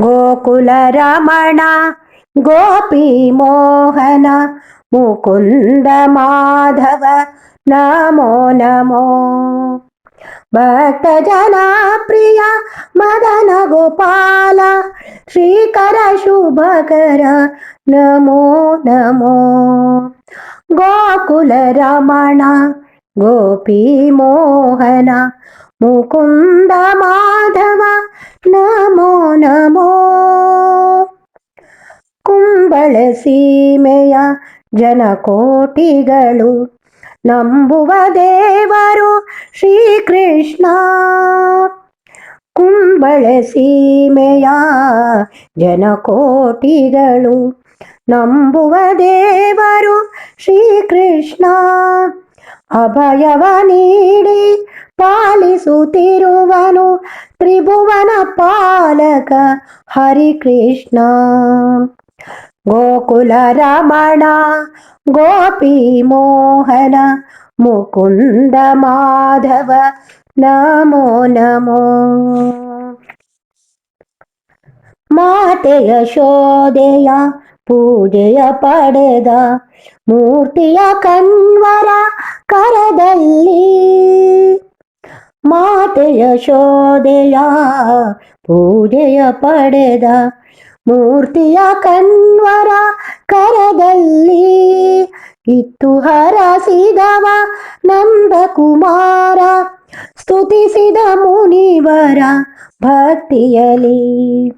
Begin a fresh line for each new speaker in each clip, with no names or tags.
గోకుల రమణ గోపీ మోహన ముకుంద మాధవ నమో నమో. భక్త జనప్రియ మదన గోపాల శ్రీకర శుభకర నమో నమో. గోకుల రమణ గోపీ మోహన ముకుంద మాధవ ನಮೋ ನಮೋ. ಕುಂಬಳ ಸೀಮೆಯ ಜನಕೋಟಿಗಳು ನಂಬುವ ದೇವರು ಶ್ರೀಕೃಷ್ಣ. ಕುಂಬಳ ಸೀಮೆಯ ಜನಕೋಟಿಗಳು ನಂಬುವ ದೇವರು ಶ್ರೀಕೃಷ್ಣ. ಅಭಯವ ನೀಡಿ ಪಾಲಿಸುತ್ತಿರುವನು ತ್ರಿಭುವನ ಪಾಲಕ ಹರಿಕೃಷ್ಣ. ಗೋಕುಲ ರಮಣ, ಗೋಪಿ ಮೋಹನ, ಮುಕುಂದ ಮಾಧವ, ನಮೋ ನಮೋ. ಮಾತೆಯ ಶೋಧೆಯ, ಪೂಜೆಯ ಪಡೆದ, ಮೂರ್ತಿಯ ಕಣ್ವರ ಕರದಲ್ಲಿ ಮಾತೆಯ ಶೋಧೆಯ ಪೂಜೆಯ ಪಡೆದ ಮೂರ್ತಿಯ ಕಣ್ವರ ಕರದಲ್ಲಿ ಇತ್ತು ಹರಸಿದವ ನಂದಕುಮಾರ. ಸ್ತುತಿಸಿದ ಮುನಿವರ ಭಕ್ತಿಯಲಿ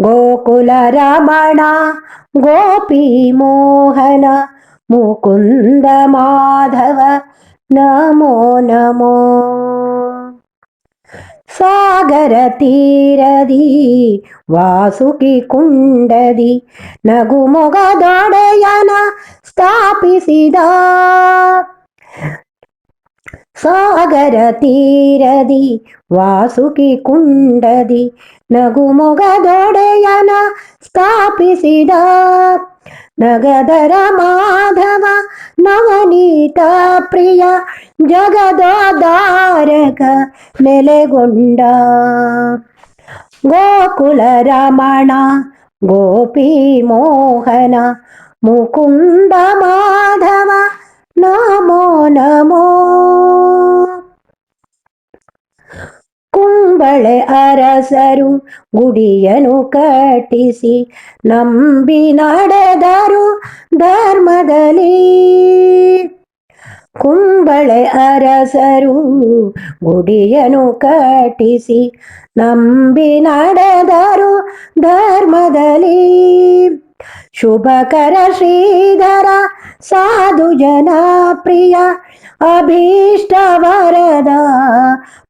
ಗೋಕುಲ ರಮಣ, ಗೋಪಿ ಮೋಹನ, ಮುಕುಂದ ಮಾಧವ, ನಮೋ ನಮೋ. ಸಾಗರ ತೀರದಿ ವಾಸುಕಿ ಕುಂಡದಿ ನಗುಮೊಗದೊಡೆಯನ ಸ್ಥಾಪಿಸಿದ. ಸಾಗರ ತೀರದಿ ವಾಸುಕಿ ಕುಂಡದಿ ನಗುಮೊಗದೊಡೆಯನ ಸ್ಥಾಪಿಸಿದ. ನಗದರ ಮಾಧವ ನವನೀತ ಪ್ರಿಯ ಜಗದೋದಾರಕ ನೆಲೆಗೊಂಡ ಗೋಕುಲ ರಮಣ ಗೋಪಿ ಮೋಹನ ಮುಕುಂದ ಮಾಧವ ನಮೋ ನಮೋ ಕುಂಬಳೆ ಅರಸರು ಗುಡಿಯನು ಕಟ್ಟಿಸಿ ನಂಬಿ ನಡೆದರು ಧರ್ಮದಲ್ಲಿ. ಕುಂಬಳೆ ಅರಸರು ಗುಡಿಯನು ಕಟ್ಟಿಸಿ ನಂಬಿ ನಡೆದರು ಧರ್ಮದಲ್ಲಿ. ಶುಭಕರ ಶ್ರೀಧರ, ಸಾಧು ಜನ, ಪ್ರಿಯ, ಅಭೀಷ್ಟ ವರದ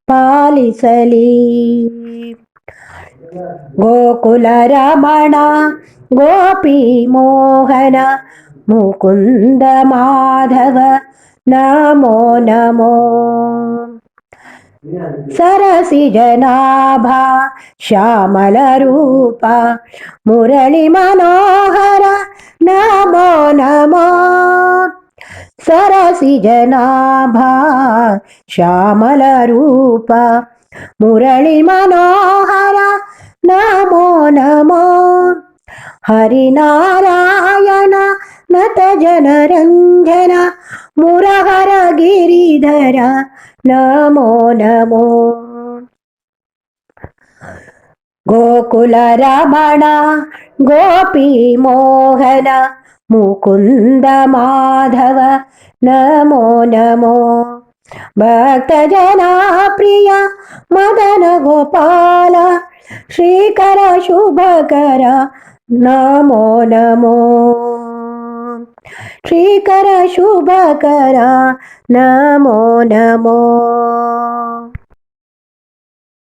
ಪಾಲಿಸಲಿ ಗೋಕುಲ ರಮಣ ಗೋಪಿ ಮೋಹನ ಮುಕುಂದ ಮಾಧವ ನಮೋ ನಮೋ ಸರಸಿ ಜನಾಭ ಶ್ಯಾಮಲ ರೂಪ ಮುರಳಿ ಮನೋಹರ ನಮೋ ನಮೋ सरसि जनाभा श्यामल रूपरळि नमो नमो। हरिनारायण नत जन मुरहर गिरिधर नमो नमो। గోకుల రమణ గోపీ మోహన ముకుంద మాధవ నమో నమో. భక్తజనా ప్రియ మదన గోపాల శ్రీకర శుభకర నమో నమో. శ్రీకర శుభకర నమో నమో.